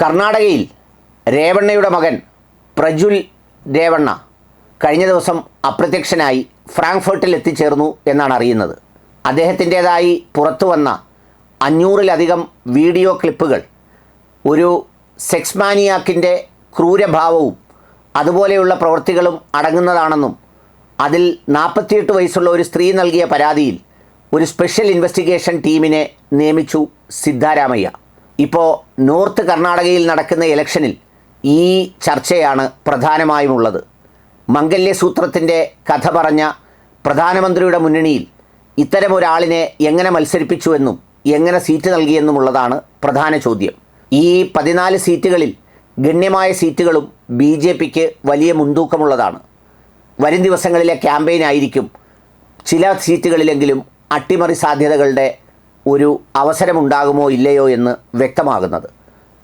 കർണാടകയിൽ രേവണ്ണയുടെ മകൻ പ്രജുൽ രേവണ്ണ കഴിഞ്ഞ ദിവസം അപ്രത്യക്ഷനായി ഫ്രാങ്ക്ഫർട്ടിൽ എത്തിച്ചേർന്നു എന്നാണ് അറിയുന്നത്. അദ്ദേഹത്തിന്റേതായി പുറത്തു വന്ന അഞ്ഞൂറിലധികം വീഡിയോ ക്ലിപ്പുകൾ ഒരു സെക്സ് മാനിയാക്കിന്റെ ക്രൂരഭാവവും അതുപോലെയുള്ള പ്രവൃത്തികളും അടങ്ങുന്നതാണെന്നും അതിൽ നാൽപ്പത്തിയെട്ട് വയസ്സുള്ള ഒരു സ്ത്രീ നൽകിയ പരാതിയിൽ ഒരു സ്പെഷ്യൽ ഇൻവെസ്റ്റിഗേഷൻ ടീമിനെ നിയമിച്ചു സിദ്ധാരാമയ്യ. ഇപ്പോൾ നോർത്ത് കർണാടകയിൽ നടക്കുന്ന ഇലക്ഷനിൽ ഈ ചർച്ചയാണ് പ്രധാനമായും ഉള്ളത്. മംഗല്യസൂത്രത്തിന്റെ കഥ പറഞ്ഞ പ്രധാനമന്ത്രിയുടെ മുന്നണിയിൽ ഇത്തരം ഒരാളിനെ എങ്ങനെ മത്സരിപ്പിച്ചുവെന്നും എങ്ങനെ സീറ്റ് നൽകിയെന്നുമുള്ളതാണ് പ്രധാന ചോദ്യം. ഈ പതിനാല് സീറ്റുകളിൽ ഗണ്യമായ സീറ്റുകളും ബി ജെ പിക്ക് വലിയ മുൻതൂക്കമുള്ളതാണ്. വരും ദിവസങ്ങളിലെ ക്യാമ്പയിനായിരിക്കും ചില സീറ്റുകളിലെങ്കിലും അട്ടിമറി സാധ്യതകളുടെ ഒരു അവസരമുണ്ടാകുമോ ഇല്ലയോ എന്ന് വ്യക്തമാകുന്നത്.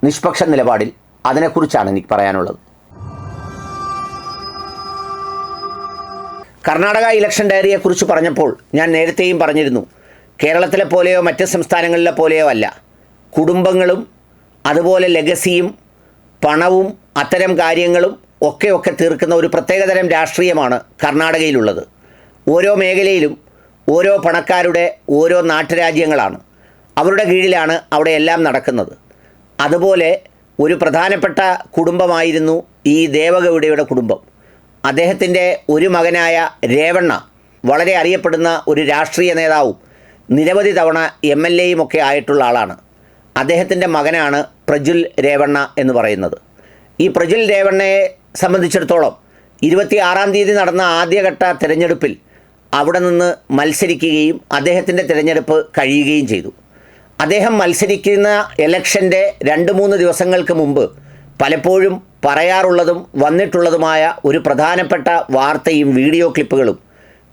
നിഷ്പക്ഷ നിലപാടിൽ അതിനെക്കുറിച്ചാണ് എനിക്ക് പറയാനുള്ളത്. കർണാടക ഇലക്ഷൻ ഡയറിയെക്കുറിച്ച് പറഞ്ഞപ്പോൾ ഞാൻ നേരത്തെയും പറഞ്ഞിരുന്നു കേരളത്തിലെ പോലെയോ മറ്റ് സംസ്ഥാനങ്ങളിലെ പോലെയോ അല്ല. കുടുംബങ്ങളും അതുപോലെ ലെഗസിയും പണവും അത്തരം കാര്യങ്ങളും ഒക്കെ ഒക്കെ തീർക്കുന്ന ഒരു പ്രത്യേകതരം രാഷ്ട്രീയമാണ് കർണാടകയിലുള്ളത്. ഓരോ മേഖലയിലും ഓരോ പണക്കാരുടെ ഓരോ നാട്ടുരാജ്യങ്ങളാണ്. അവരുടെ കീഴിലാണ് അവിടെ എല്ലാം നടക്കുന്നത്. അതുപോലെ ഒരു പ്രധാനപ്പെട്ട കുടുംബമായിരുന്നു ഈ ദേവഗൗഡയുടെ കുടുംബം. അദ്ദേഹത്തിന്റെ ഒരു മകനായ രേവണ്ണ വളരെ അറിയപ്പെടുന്ന ഒരു രാഷ്ട്രീയ നേതാവും നിരവധി തവണ എം എൽ എയും ഒക്കെ ആയിട്ടുള്ള ആളാണ്. അദ്ദേഹത്തിന്റെ മകനാണ് പ്രജുൽ രേവണ്ണ എന്ന് പറയുന്നത്. ഈ പ്രജുൽ രേവണ്ണയെ സംബന്ധിച്ചിടത്തോളം ഇരുപത്തി ആറാം തീയതി നടന്ന ആദ്യഘട്ട തിരഞ്ഞെടുപ്പിൽ അവിടെ നിന്ന് മത്സരിക്കുകയും അദ്ദേഹത്തിന്റെ തിരഞ്ഞെടുപ്പ് കഴിയുകയും ചെയ്തു. അദ്ദേഹം മത്സരിക്കുന്ന ഇലക്ഷന്റെ രണ്ട് മൂന്ന് ദിവസങ്ങൾക്ക് മുമ്പ് പലപ്പോഴും പറയാറുള്ളതും വന്നിട്ടുള്ളതുമായ ഒരു പ്രധാനപ്പെട്ട വാർത്തയും വീഡിയോ ക്ലിപ്പുകളും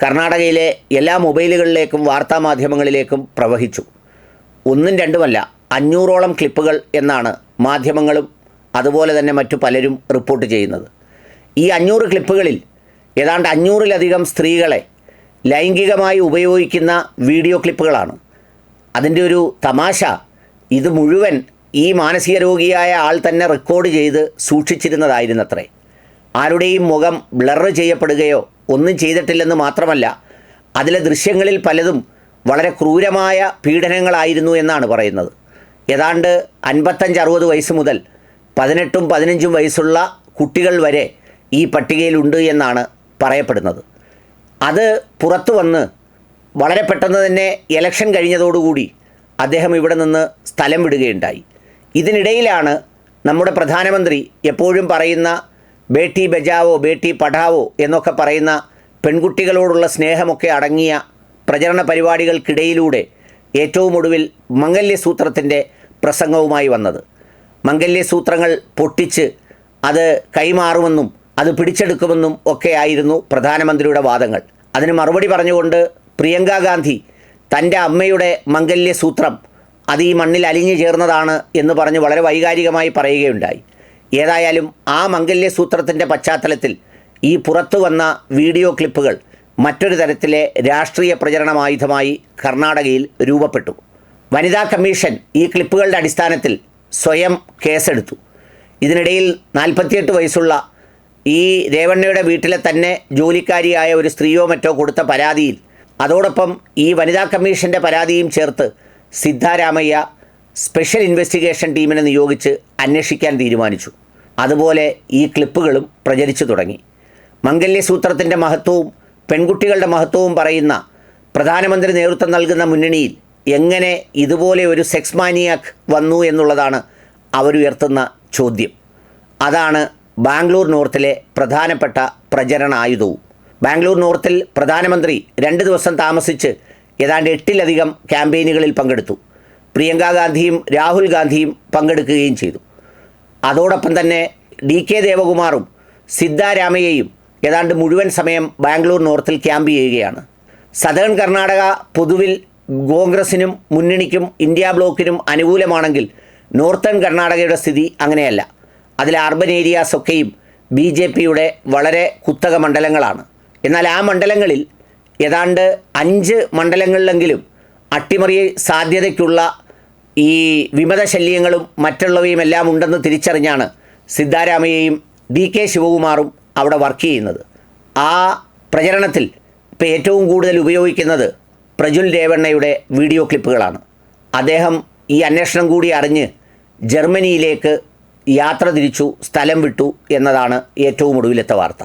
കർണാടകയിലെ എല്ലാ മൊബൈലുകളിലേക്കും വാർത്താമാധ്യമങ്ങളിലേക്കും പ്രവഹിച്ചു. ഒന്നും രണ്ടുമല്ല അഞ്ഞൂറോളം ക്ലിപ്പുകൾ എന്നാണ് മാധ്യമങ്ങളും അതുപോലെ തന്നെ മറ്റു പലരും റിപ്പോർട്ട് ചെയ്യുന്നത്. ഈ അഞ്ഞൂറ് ക്ലിപ്പുകളിൽ ഏതാണ്ട് അഞ്ഞൂറിലധികം സ്ത്രീകളെ ലൈംഗികമായി ഉപയോഗിക്കുന്ന വീഡിയോ ക്ലിപ്പുകളാണ്. അതിന്റെ ഒരു തമാശ ഇത് മുഴുവൻ ഈ മാനസിക രോഗിയായ ആൾ തന്നെ റെക്കോർഡ് ചെയ്ത് സൂക്ഷിച്ചിരുന്നതായിരുന്നത്രേ. ആരുടെയും മുഖം ബ്ലർ ചെയ്യപ്പെടുകയോ ഒന്നും ചെയ്തിട്ടില്ലെന്ന് മാത്രമല്ല അതിലെ ദൃശ്യങ്ങളിൽ പലതും വളരെ ക്രൂരമായ പീഡനങ്ങളായിരുന്നു എന്നാണ് പറയുന്നത്. ഏതാണ്ട് അൻപത്തഞ്ച് അറുപത് വയസ്സ് മുതൽ പതിനെട്ടും പതിനഞ്ചും വയസ്സുള്ള കുട്ടികൾ വരെ ഈ പട്ടികയിലുണ്ട് എന്നാണ് പറയപ്പെടുന്നത്. അത് പുറത്തു വന്ന് വളരെ പെട്ടെന്ന് തന്നെ ഇലക്ഷൻ കഴിഞ്ഞതോടുകൂടി അദ്ദേഹം ഇവിടെ നിന്ന് സ്ഥലം വിടുകയുണ്ടായി. ഇതിനിടയിലാണ് നമ്മുടെ പ്രധാനമന്ത്രി എപ്പോഴും പറയുന്ന ബേട്ടി ബജാവോ ബേട്ടി പഠാവോ എന്നൊക്കെ പറയുന്ന പെൺകുട്ടികളോടുള്ള സ്നേഹമൊക്കെ അടങ്ങിയ പ്രചരണ പരിപാടികൾക്കിടയിലൂടെ ഏറ്റവും ഒടുവിൽ മംഗല്യസൂത്രത്തിന്റെ പ്രസംഗവുമായി വന്നത്. മംഗല്യസൂത്രങ്ങൾ പൊട്ടിച്ച് അത് കൈമാറുമെന്നും അത് പിടിച്ചെടുക്കുമെന്നും ഒക്കെയായിരുന്നു പ്രധാനമന്ത്രിയുടെ വാദങ്ങൾ. അതിന് മറുപടി പറഞ്ഞുകൊണ്ട് പ്രിയങ്ക ഗാന്ധി തന്റെ അമ്മയുടെ മംഗല്യസൂത്രം അത് ഈ മണ്ണിൽ അലിഞ്ഞു ചേർന്നതാണ് എന്ന് പറഞ്ഞ് വളരെ വൈകാരികമായി പറയുകയുണ്ടായി. ഏതായാലും ആ മംഗല്യസൂത്രത്തിന്റെ പശ്ചാത്തലത്തിൽ ഈ പുറത്തു വന്ന വീഡിയോ ക്ലിപ്പുകൾ മറ്റൊരു തരത്തിലെ രാഷ്ട്രീയ പ്രചരണമായുധമായി കർണാടകയിൽ രൂപപ്പെട്ടു. വനിതാ കമ്മീഷൻ ഈ ക്ലിപ്പുകളുടെ അടിസ്ഥാനത്തിൽ സ്വയം കേസെടുത്തു. ഇതിനിടയിൽ നാൽപ്പത്തിയെട്ട് വയസ്സുള്ള ഈ രേവണ്ണയുടെ വീട്ടിലെ തന്നെ ജോലിക്കാരിയായ ഒരു സ്ത്രീയോ മറ്റോ കൊടുത്ത പരാതിയിൽ. അതോടൊപ്പം ഈ വനിതാ കമ്മീഷന്റെ പരാതിയും ചേർത്ത് സിദ്ധാരാമയ്യ സ്പെഷ്യൽ ഇൻവെസ്റ്റിഗേഷൻ ടീമിനെ നിയോഗിച്ച് അന്വേഷിക്കാൻ തീരുമാനിച്ചു. അതുപോലെ ഈ ക്ലിപ്പുകളും പ്രചരിച്ചു തുടങ്ങി. മംഗല്യസൂത്രത്തിന്റെ മഹത്വവും പെൺകുട്ടികളുടെ മഹത്വവും പറയുന്ന പ്രധാനമന്ത്രി നേതൃത്വം നൽകുന്ന മുന്നണിയിൽ എങ്ങനെ ഇതുപോലെ ഒരു സെക്സ് മാനിയാക്ക് വന്നു എന്നുള്ളതാണ് അവരുയർത്തുന്ന ചോദ്യം. അതാണ് ബാംഗ്ലൂർ നോർത്തിലെ പ്രധാനപ്പെട്ട പ്രചരണ ആയുധവും ബാംഗ്ലൂർ നോർത്തിൽ പ്രധാനമന്ത്രി രണ്ട് ദിവസം താമസിച്ച് ഏതാണ്ട് എട്ടിലധികം ക്യാമ്പയിനുകളിൽ പങ്കെടുത്തു. പ്രിയങ്ക ഗാന്ധിയും രാഹുൽ ഗാന്ധിയും പങ്കെടുക്കുകയും ചെയ്തു. അതോടൊപ്പം തന്നെ ഡി കെ ദേവകുമാറും സിദ്ധാരാമയ്യയും ഏതാണ്ട് മുഴുവൻ സമയം ബാംഗ്ലൂർ നോർത്തിൽ ക്യാമ്പ് ചെയ്യുകയാണ്. സദേൺ കർണാടക പൊതുവിൽ കോൺഗ്രസിനും മുന്നണിക്കും ഇന്ത്യ ബ്ലോക്കിനും അനുകൂലമാണെങ്കിൽ നോർത്തേൺ കർണാടകയുടെ സ്ഥിതി അങ്ങനെയല്ല. അതിലെ അർബൻ ഏരിയാസൊക്കെയും ബി ജെ പിയുടെ വളരെ കുത്തക മണ്ഡലങ്ങളാണ്. എന്നാൽ ആ മണ്ഡലങ്ങളിൽ ഏതാണ്ട് അഞ്ച് മണ്ഡലങ്ങളിലെങ്കിലും അട്ടിമറി സാധ്യതയ്ക്കുള്ള ഈ വിമതശല്യങ്ങളും മറ്റുള്ളവയും എല്ലാം ഉണ്ടെന്ന് തിരിച്ചറിഞ്ഞാണ് സിദ്ധാരാമയ്യയും ഡി കെ ശിവകുമാറും അവിടെ വർക്ക് ചെയ്യുന്നത്. ആ പ്രചരണത്തിൽ ഇപ്പോൾ ഏറ്റവും കൂടുതൽ ഉപയോഗിക്കുന്നത് പ്രജുൽ രേവണ്ണയുടെ വീഡിയോ ക്ലിപ്പുകളാണ്. അദ്ദേഹം ഈ അന്വേഷണം കൂടി അറിഞ്ഞ് ജർമ്മനിയിലേക്ക് യാത്ര തിരിച്ചു സ്ഥലം വിട്ടു എന്നതാണ് ഏറ്റവും ഒടുവിലത്തെ വാർത്ത.